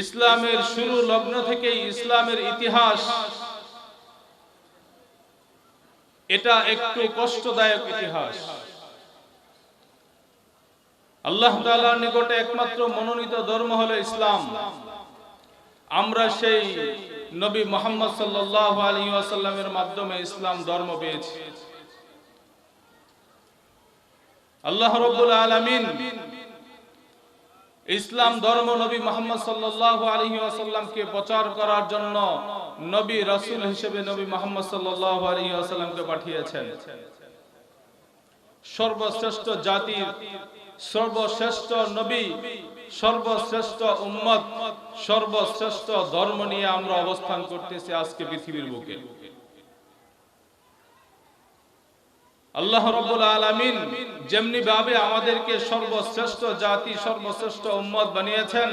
ইসলামের শুরু লগ্ন থেকেই ইসলামের ইতিহাস। এটা একটু কষ্টদায়ক ইতিহাস। আল্লাহ তাআলার নিকটে একমাত্র মনোনীত ধর্ম হলো ইসলাম। আমরা সেই নবী মোহাম্মদ ওয়াসাল্লামের মাধ্যমে ইসলাম ধর্ম পেয়েছি। আল্লাহ রাব্বুল আলামিন ইসলাম ধর্ম নবী মোহাম্মদ সাল্লাল্লাহু আলাইহি ওয়াসাল্লামকে প্রচার করার জন্য নবী রাসূল হিসেবে নবী মোহাম্মদ সাল্লাল্লাহু আলাইহি ওয়াসাল্লামকে পাঠিয়েছেন। সর্বশ্রেষ্ঠ জাতির, সর্বশ্রেষ্ঠ নবী, সর্বশ্রেষ্ঠ উম্মত, সর্বশ্রেষ্ঠ ধর্ম নিয়ে আমরা অবস্থান করতেছি আজকে পৃথিবীর বুকে। আল্লাহ রব্বুল আলামিন যেমনি ভাবে আমাদেরকে সর্বশ্রেষ্ঠ জাতি, সর্বশ্রেষ্ঠ উম্মত বানিয়েছেন,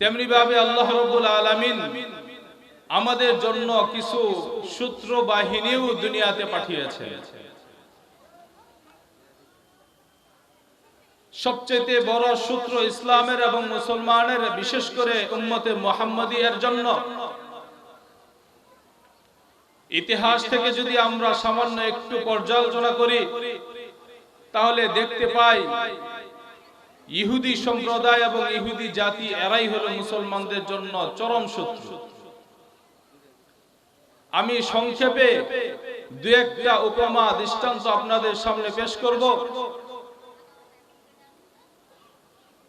তেমনি ভাবে আল্লাহ রব্বুল আলামিন আমাদের জন্য কিছু সূত্র বাহিনীও দুনিয়াতে পাঠিয়েছে সবচেয়ে বড় সূত্র ইসলামের এবং মুসলমানের, বিশেষ করে উম্মতে মোহাম্মদিয়ার জন্য ইতিহাস থেকে যদি আমরা সামান্য একটু পর্যালোচনা করি, তাহলে দেখতে পাই ইহুদি সম্প্রদায় এবং ইহুদি জাতি এরাই হলো মুসলমানদের জন্য চরম শত্রু। আমি সংক্ষেপে দু একটা উপমা, দৃষ্টান্ত আপনাদের সামনে পেশ করব,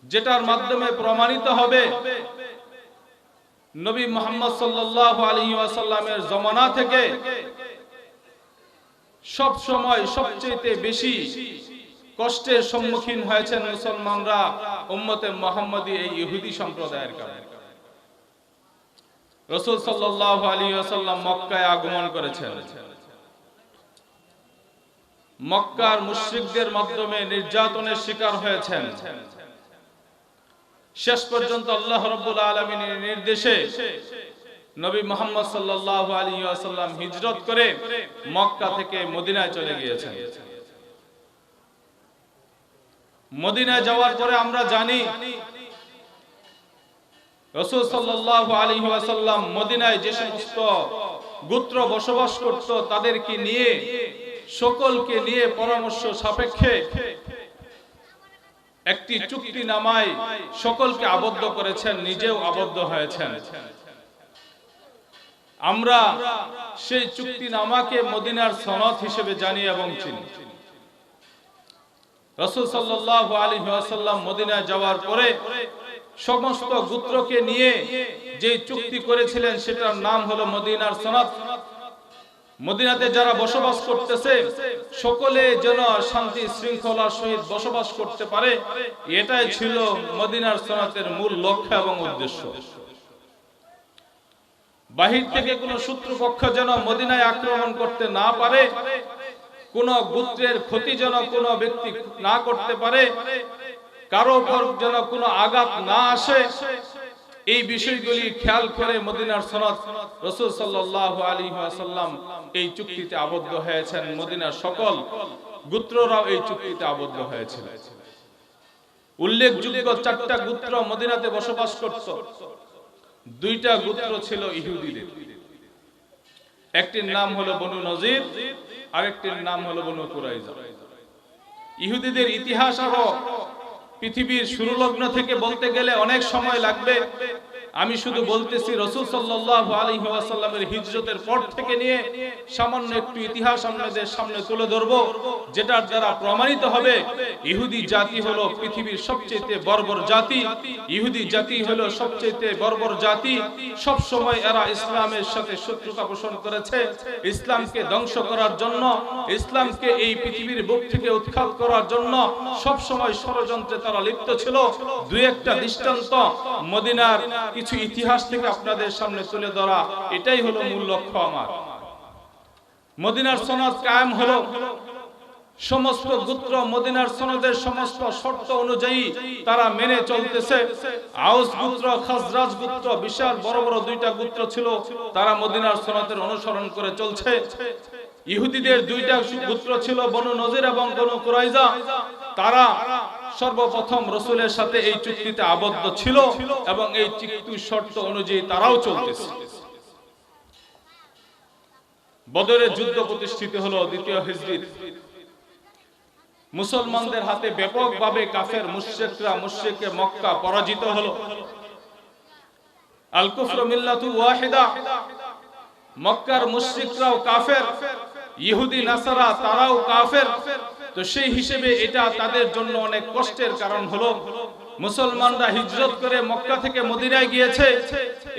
যেটার মাধ্যমে প্রমাণিত হবে নবী মোহাম্মদ সাল্লাল্লাহু আলাইহি ওয়াসাল্লামের জমানা থেকে সব সময় সবচেয়ে বেশি কষ্টের সম্মুখীন হয়েছেন মুসলমানরা উম্মতে মোহাম্মদী এই ইহুদি সম্প্রদায়ের কারণে। রসুল আলাইহি ওয়াসাল্লাম মক্কায় আগমন করেছেন। মক্কার মুশরিকদের মাধ্যমে নির্যাতনের শিকার হয়েছেন। শেষ পর্যন্ত আল্লাহ রব্বুল আলমিনের নির্দেশে নবী মোহাম্মদ সাল্লাহ আলী আসাল্লাম হিজরত করে মক্কা থেকে মদিনায় চলে গিয়েছেন। মদিনায় যাওয়ার পরে আমরা জানি, রসুল সাল্লাহ আলী মদিনায় যে সমস্ত গোত্র বসবাস করত, তাদেরকে নিয়ে, সকলকে নিয়ে পরামর্শ সাপেক্ষে একটি চুক্তি নামায় সকলকে আবদ্ধ করেছেন, নিজেও আবদ্ধ হয়েছেন। আমরা সেই চুক্তি নামাকে মদিনার সনদ হিসেবে জানি এবং চিনি। রসুল সাল্লাহ আলী আসাল্লাম মদিনায় যাওয়ার পরে সমস্ত গোত্রকে নিয়ে যে চুক্তি করেছিলেন, সেটার নাম হলো মদিনার সনদ। মদিনাতে যারা বসবাস করতেছে, সকলে যেন শান্তি শৃঙ্খলার সহিত বসবাস করতে পারে, এটাই ছিল মদিনার সনাতের মূল লক্ষ্য এবং উদ্দেশ্য। বাহির থেকে কোনো শত্রুপক্ষ যেন মদিনায় আক্রমণ করতে না পারে, কোন গোত্রের ক্ষতি যেন কোনো ব্যক্তি না করতে পারে, কারও উপর যেন কোনো আঘাত না আসে এই বিষয়গুলি খেয়াল করে মদিনার সনদ রসুল সাল্লাহ আলী সাল্লাম এই চুক্তিতে আবদ্ধ হয়েছেন। মদিনার সকল গুত্ররাও এই চুক্তিতে আবদ্ধ হয়েছিল। উল্লেখযোগ্য চারটা গুত্র মদিনাতে বসবাস করত। দুইটা গুত্র ছিল ইহুদিদের। একটির নাম হলো বনু নজির, আরেকটির নাম হলো বনু কুরাইজা। ইহুদিদের ইতিহাস আরও পৃথিবীর শুরু লগ্ন থেকে বলতে গেলে অনেক সময় লাগবে। আমি শুধু বলতেছি, রসুল সাল্লাহ হিজরতের পর থেকে নিয়ে সামান্য একটু ইতিহাস আপনাদের সামনে তুলে ধরবো, যেটার দ্বারা প্রমাণিত হবে, ইহুদি জাতি হলো পৃথিবীর সবচেয়ে বর্বর জাতি, ইহুদি জাতি হলো সবচেয়ে বর্বর জাতি সব সময় এরা ইসলামের সাথে শত্রুতা পোষণ করেছে, ইসলামকে ধ্বংস করার জন্য, ইসলামকে এই পৃথিবীর বুক থেকে উৎখাত করার জন্য সব সময় ষড়যন্ত্রে তারা লিপ্ত ছিল। দুই একটা দৃষ্টান্ত, মদিনার কিছু ইতিহাস থেকে আপনাদের সামনে তুলে ধরা, এটাই হলো মূল লক্ষ্য আমার। মদিনার সনদ কায়েম হলো। সমস্ত গোত্র মদিনার সনদের সমস্ত শর্ত অনুযায়ী তারা মেনে চলতেছে। আউস গোত্র, খাজরাজ গোত্র, বিশাল বড় বড় দুইটা গোত্র ছিল, তারা মদিনার সনদের অনুসরণ করে চলছে। ইহুদিদের দুইটা গোত্র ছিল, বনু নজির এবং বনু কুরাইজা। তারা সর্বপ্রথম রসুলের সাথে এই চুক্তিতে আবদ্ধ ছিল এবং এই চুক্তির শর্ত অনুযায়ী তারাও চলতেছে। বদরের যুদ্ধ প্রতিষ্ঠিত হলো দ্বিতীয় হিজরিত। মুসলমানদের হাতে ব্যাপকভাবে কাফের মুশরিকরা মুশরিকে মক্কা পরাজিত হলো। মক্কার মুশরিকরাও কাফের। ইহুদি, নাসারা, তারাও কাফের। তো সেই হিসেবে এটা তাদের জন্য অনেক কষ্টের কারণ হলো, মুসলমানরা হিজরত করে মক্কা থেকে মদিনায় গিয়েছে।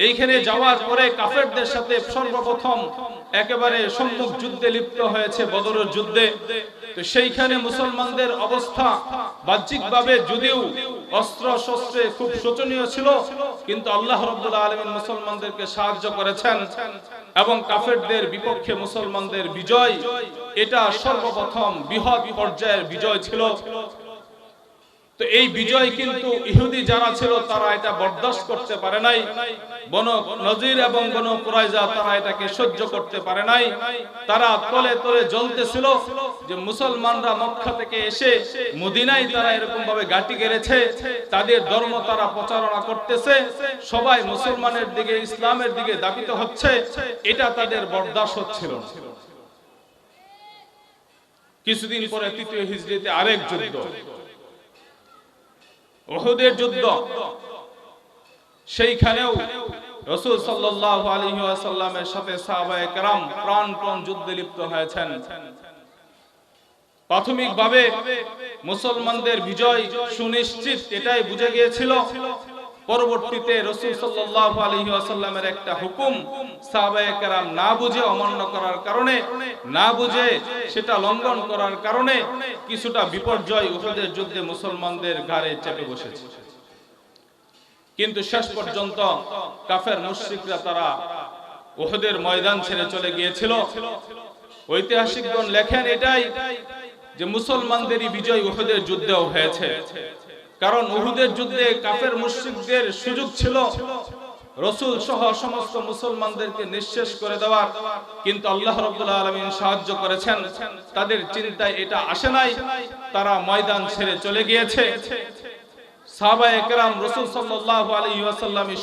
এইখানে যাওয়ার পরে কাফেরদের সাথে সর্বপ্রথম একেবারে সম্মুখ যুদ্ধে লিপ্ত হয়েছে বদরের যুদ্ধে। তো সেইখানে মুসলমানদের অবস্থা বাহ্যিকভাবে যদিও অস্ত্র, শস্ত্রে খুব শোচনীয় ছিল, কিন্তু আল্লাহ রব্দুল আলমিন মুসলমানদেরকে সাহায্য করেছেন এবং কাফেরদের বিপক্ষে মুসলমানদের বিজয়, এটা সর্বপ্রথম বৃহৎ পর্যায়ের বিজয় ছিল। তো এই বিজয় কিন্তু ইহুদি যারা ছিল, তারা এটা বরদাস্ত করতে পারে নাই। বন নজির এবং বন কুরাইজা তারা এটাকে সহ্য করতে পারে নাই। তারা তলে তলে জ্বলতেছিল যে মুসলমানরা মক্কা থেকে এসে মদিনায় তারা এরকম ভাবে গাটি গেড়েছে, তাদের ধর্ম তারা প্রচারণা করতেছে, সবাই মুসলমানের দিকে, ইসলামের দিকে দাবিত হচ্ছে, এটা তাদের বরদাস্ত হচ্ছিল কিছুদিন পরে তৃতীয় হিজড়িতে আরেক যুদ্ধ। ওহুদের যুদ্ধ। সেইখানেও রসুল সাল্লাল্লাহু আলাইহি ওয়াসাল্লামের সাথে সাহাবায়ে কেরাম প্রাণপণ যুদ্ধে লিপ্ত হয়েছেন। প্রাথমিকভাবে মুসলমানদের বিজয় সুনিশ্চিত এটাই বুঝে গিয়েছিল পরবর্তীতে রসুল সাল্লাল্লাহু আলাইহি ওয়াসাল্লামের একটা হুকুম সাহাবায়ে না বুঝে অমান্য করার কারণে, না বুঝে সেটা লঙ্ঘন করার কারণে কিছুটা বিপর্যয় উহুদের যুদ্ধে মুসলমানদের ঘাড়ে চেপে বসেছে। কিন্তু শেষ পর্যন্ত কাফের মুশরিকরা তারা উহুদের ময়দান ছেড়ে চলে গিয়েছিল। ঐতিহাসিকগণ লেখেন এটাই যে মুসলমানদেরই বিজয় উহুদের যুদ্ধেও হয়েছে। কারণ উহুদের যুদ্ধে কাফের মুশরিকদের সুযোগ ছিল। রসুল সহ সমস্ত মুসলমানদেরকে নিঃশেষ করে দেওয়ার। কিন্তু আল্লাহ রাব্বুল আলামিন সাহায্য করেছেন। তাদের চিন্তায় এটা আসে নাই। তারা ময়দান ছেড়ে চলে গিয়েছে।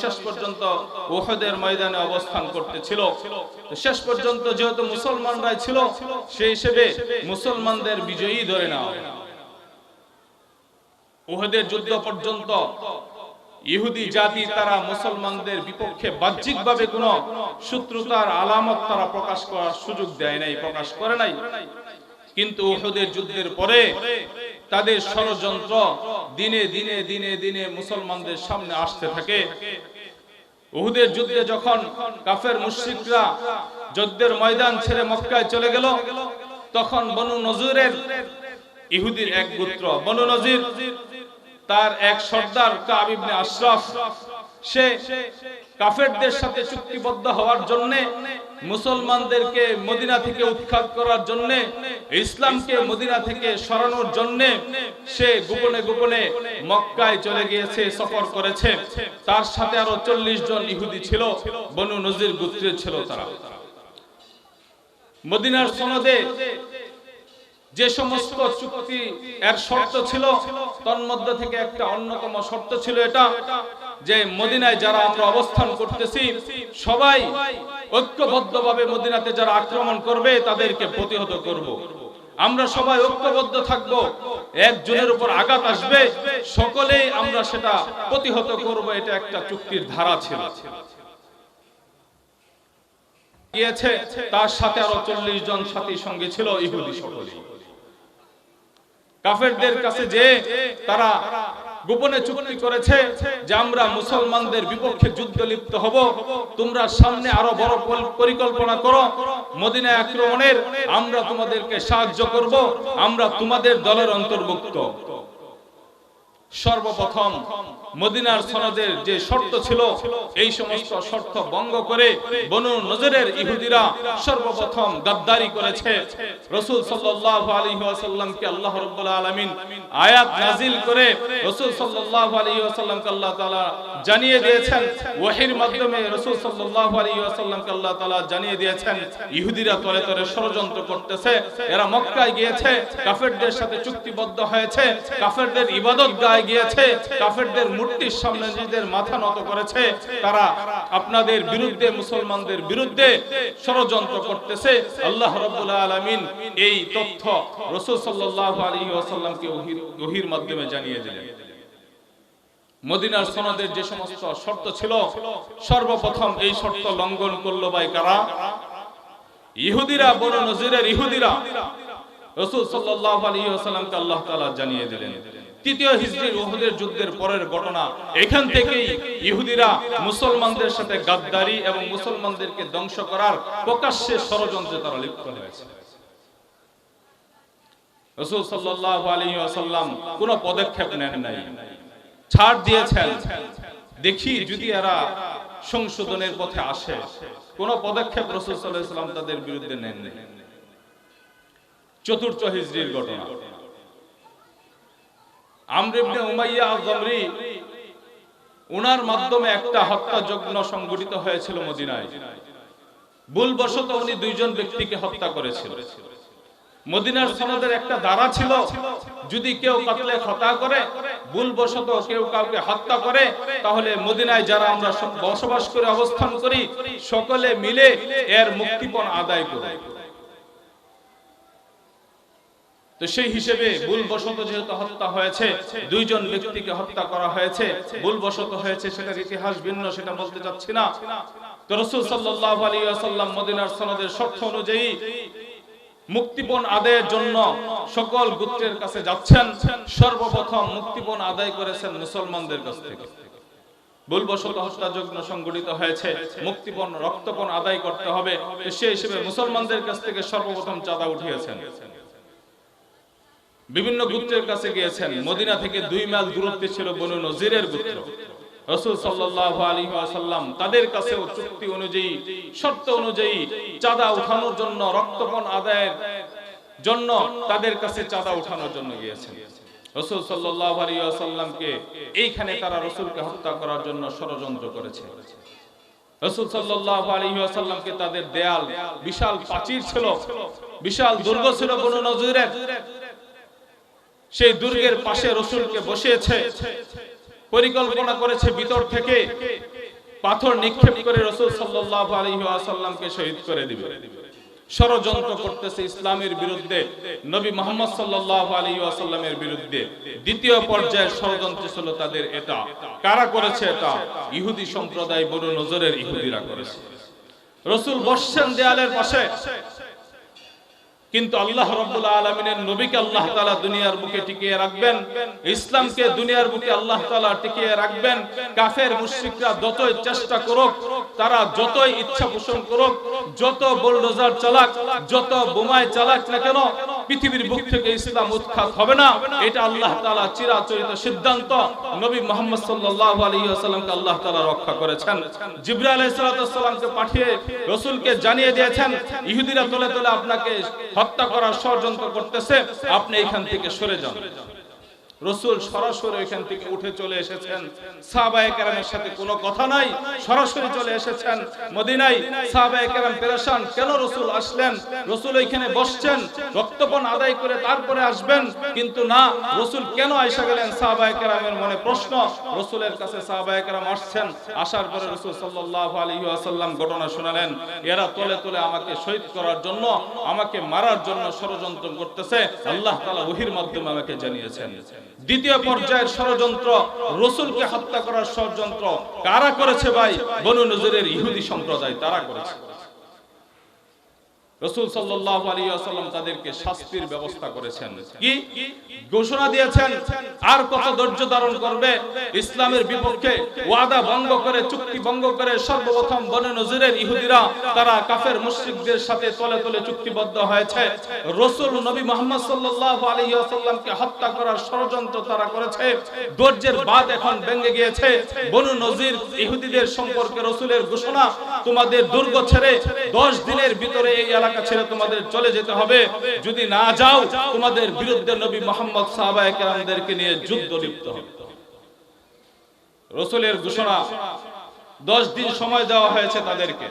শেষ পর্যন্ত ময়দানে অবস্থান করতেছিল। শেষ পর্যন্ত যেহেতু মুসলমানরাই ছিল, সেই হিসেবে মুসলমানদের বিজয়ী ধরে নেওয়া। উহুদের যুদ্ধ পর্যন্ত ইহুদি জাতি তারা মুসলমানদের বিপক্ষে বাহ্যিকভাবে কোন শত্রুতার আলামত তারা প্রকাশ করার সুযোগ দেয় নাই, প্রকাশ করে নাই। কিন্তু উহুদের যুদ্ধের পরে তাদের ষড়যন্ত্র দিনে দিনে দিনে দিনে মুসলমানদের সামনে আসতে থাকে। উহুদের যুদ্ধে যখন কাফের মুশরিকরা যুদ্ধের ময়দান ছেড়ে মক্কায় চলে গেল, তখন বনু নজুরের ইহুদির এক গোত্র বনু নজির তার এক সর্দার কাব ইবনে আশরাফ। সে কাফেরদের সাথে চুক্তিবদ্ধ হওয়ার জন্য, মুসলমানদেরকে মদিনা থেকে উৎখাত করার জন্য, ইসলামকে মদিনা থেকে সরানোর জন্য সে গোপনে গোপনে মক্কায় চলে গিয়েছে, সফর করেছে। তার সাথে আরও চল্লিশ জন ইহুদি ছিল, বনু নজির গোত্রের ছিল তারা। মদিনার সনদে যে সমস্ত চুক্তি এর শর্ত ছিল, তন্মধ্যে থেকে একটা অন্যতম শর্ত ছিল এটা, যে মদিনায় যারা আমরা অবস্থান করতেছি, সবাই ঐক্যবদ্ধভাবে মদিনাতে যারা আক্রমণ করবে, তাদেরকে প্রতিহত করব। আমরা সবাই ঐক্যবদ্ধ থাকব একজনের উপর আঘাত আসবে, সকলেই আমরা সেটা প্রতিহত করব, এটা একটা চুক্তির ধারা ছিল গিয়েছে, তার সাথে আরও চল্লিশ জন সাথী সঙ্গে ছিল ইহুদি সকলেই কাফেরদের কাছে যে তারা গোপনে চুক্তি করেছে যে আমরা মুসলমানদের বিপক্ষে যুদ্ধ লিপ্ত হব তোমরা সামনে আরও বড় পরিকল্পনা করো। মদিনা আক্রমণের আমরা তোমাদেরকে সাহায্য করব আমরা তোমাদের দলের অন্তর্ভুক্ত। সর্বপ্রথম মদিনার সনদের যে শর্ত ছিল, এই সমস্ত শর্ত ভঙ্গ করে বনু নজরের ইহুদিরা সর্বপ্রথম গাদ্দারি করেছে। রসুল সাল্লাল্লাহু আলাইহি ওয়াসাল্লামকে আল্লাহ রাব্বুল আলামিন আয়াত নাজিল করে রসুল সাল্লাল্লাহু আলাইহি ওয়াসাল্লামকে আল্লাহ তাআলা জানিয়ে দিয়েছেন। ওহীর মাধ্যমে রসুল সাল্লাল্লাহু আলাইহি ওয়াসাল্লামকে আল্লাহ তাআলা জানিয়ে দিয়েছেন, ইহুদিরা তলে তলে ষড়যন্ত্র করতেছে, এরা মক্কায় গিয়েছে, কাফেরদের সাথে চুক্তিবদ্ধ হয়েছে, কাফেরদের ইবাদত গায়ে গিয়েছে? কাফেরদের মূর্তির সামনে নিজেদের মাথা নত করেছে। তারা আপনাদের বিরুদ্ধে, মুসলমানদের বিরুদ্ধে ষড়যন্ত্র করতেছে। আল্লাহ রাব্বুল আলামিন এই তথ্য রাসূল সাল্লাল্লাহু আলাইহি ওয়াসাল্লামকে ওহীর ওহীর মাধ্যমে জানিয়ে দিলেন। মদিনার সনদের যে সমস্ত শর্ত ছিল, সর্বপ্রথম এই শর্ত লঙ্ঘন করল বাই কারা? ইহুদিরা, বনু নজিরের ইহুদিরা। রাসূল সাল্লাল্লাহু আলাইহি ওয়াসাল্লামকে আল্লাহ তাআলা জানিয়ে দিলেন। তৃতীয় হিজরির উহুদের যুদ্ধের পরের ঘটনা। এখান থেকেই ইহুদিরা মুসলমানদের সাথে গাদ্দারি এবং মুসলমানদেরকে ধ্বংস করার প্রকাশ্যে ষড়যন্ত্রে তারা লিপ্ত হয়েছে। পদক্ষেপ নেন নাই। ছাড় দিয়েছেন। দেখি যদি এরা সংশোধনের পথে আসে, কোন পদক্ষেপ রাসূল ওয়াসাল্লাম তাদের বিরুদ্ধে নেন চতুর্থ হিজরির ঘটনা। আমর ইবনে উমাইয়া আয-যামরি উনার মাধ্যমে একটা হত্যা হত্যাযজ্ঞ সংগঠিত হয়েছিল মদিনায়। ভুলবশত উনি দুইজন ব্যক্তিকে হত্যা করেছিল। মদিনার সনদের একটা দ্বারা ছিল, যদি কেউ কাতলে খতা করে, ভুলবশত কেউ কাউকে হত্যা করে, তাহলে মদিনায় যারা আমরা বসবাস করে, অবস্থান করি, সকলে মিলে এর মুক্তিপণ আদায় করি তো সেই হিসেবে ভুলবশত যেহেতু হত্যা হয়েছে, দুইজন ব্যক্তিকে হত্যা করা হয়েছে, ভুলবশত হয়েছে, সেটার ইতিহাস ভিন্ন, সেটা বলতে চাচ্ছি না। তো রসুল সাল্লাল্লাহু আলাইহি ওয়াসাল্লাম মদিনার সনদের শর্ত অনুযায়ী মুক্তিপণ আদায়ের জন্য সকল গোত্রের কাছে যাচ্ছেন, সর্বপ্রথম মুক্তিপণ আদায় করেছেন মুসলমানদের কাছ থেকে। ভুলবশত হত্যাযজ্ঞ সংগঠিত হয়েছে, মুক্তিপণ, রক্তপণ আদায় করতে হবে সে হিসেবে মুসলমানদের কাছ থেকে সর্বপ্রথম চাঁদা উঠিয়েছেন। বিভিন্ন গোত্রের কাছে গিয়েছেন। মদিনা থেকে দুই মাইল দূরত্বে ছিল বনু নজিরের গোত্র। এইখানে তারা রসুলকে হত্যা করার জন্য ষড়যন্ত্র করেছে। রসুল ওয়াসাল্লামকে তাদের দেয়াল বিশাল প্রাচীর ছিল, বিশাল দুর্গ ছিল বনু নজিরের। সেই দুর্গের পাশে রসুলকে বসিয়েছে, পরিকল্পনা করেছে ভিতর থেকে পাথর নিক্ষেপ করে রসুল সাল্লাল্লাহু আলাইহি ওয়াসাল্লামকে শহীদ করে দিবে। ষড়যন্ত্র করতেছে ইসলামের বিরুদ্ধে, নবী মোহাম্মদ সাল্লাল্লাহু আলাইহি ওয়াসাল্লামের বিরুদ্ধে। দ্বিতীয় পর্যায়ের ষড়যন্ত্র ছিল তাদের এটা। কারা করেছে এটা? ইহুদি সম্প্রদায় বড় নজরের ইহুদিরা করেছে। রসুল বসছেন দেয়ালের পাশে। কিন্তু আল্লাহ রব্বুল আলমিনের নবীকে আল্লাহ তালা দুনিয়ার বুকে টিকিয়ে রাখবেন, ইসলামকে দুনিয়ার বুকে আল্লাহ তালা টিকিয়ে রাখবেন, কাফের মুশ্রিকরা যতই চেষ্টা করুক, তারা যতই ইচ্ছা পোষণ করুক, যত বোলডোজার চালাক, যত বোমায় চালাক না কেন, পৃথিবীর বুক থেকে ইসলাম উৎখাত হবে না। এটা আল্লাহ তালা চিরাচরিত সিদ্ধান্ত। নবী মোহাম্মদ সাল্লাহ আলী আসাল্লামকে আল্লাহ তালা রক্ষা করেছেন। জিব্রা আলাইহিস সালামকে পাঠিয়ে রসুলকে জানিয়ে দিয়েছেন, ইহুদিরা তলে তলে আপনাকে হত্যা করার ষড়যন্ত্র করতেছে আপনি এখান থেকে সরে যান। রসুল সরাসরি এখান থেকে উঠে চলে এসেছেন। সাহাবায়ে কেরামের সাথে কোনো কথা নাই। সরাসরি চলে এসেছেন মদিনায়। সাহাবায়ে কেরাম পেরেশান, কেন রসুল আসলেন? রসুল এখানে বসছেন। রক্তপণ আদায় করে তারপরে আসবেন। কিন্তু না, রসুল কেন আইসা গেলেন? সাহাবায়ে কেরামের মনে প্রশ্ন। রসুলের কাছে সাহাবায়ে কেরাম আসছেন। আসার পরে রসুল সাল্লাল্লাহু আলাইহি ওয়াসাল্লাম ঘটনা শোনালেন। এরা তলে তলে আমাকে শহীদ করার জন্য, আমাকে মারার জন্য ষড়যন্ত্র করতেছে। আল্লাহ তাআলা ওহির মাধ্যমে আমাকে জানিয়েছেন। দ্বিতীয় পর্যায়ের ষড়যন্ত্র, রসুলকে হত্যা করার ষড়যন্ত্র কারা করেছে ভাই? বনু নজরের ইহুদি সম্প্রদায়, তারা করেছে। রসুল আলাইহি ওয়াসাল্লাম তাদেরকে শাস্তির ব্যবস্থা করেছেন। কি? ঘোষণা দিয়েছেন আর কত ধৈর্য ধারণ করবে? ইসলামের বিপক্ষে ওয়াদা ভঙ্গ করে চুক্তি ভঙ্গ করে সর্বপ্রথম বনে নজিরের ইহুদিরা তারা কাফের মুশরিকদের সাথে তলে তলে চুক্তিবদ্ধ হয়েছে। রসুল নবী মুহাম্মদ আলাইহি ওয়াসাল্লামকে হত্যা করার ষড়যন্ত্র তারা করেছে। ধৈর্যের বাদ এখন ভেঙে গিয়েছে। বনু নজির ইহুদিদের সম্পর্কে রসুলের ঘোষণা তোমাদের দুর্গ ছেড়ে দশ দিনের ভিতরে এই এলাকা ছেড়ে তোমাদের চলে যেতে হবে। যদি না যাও, তোমাদের বিরুদ্ধে নবী মোহাম্মদ সাহাবা নিয়ে যুদ্ধ লিপ্ত হবে। রসুলের ঘোষণা, দশ দিন সময় দেওয়া হয়েছে তাদেরকে।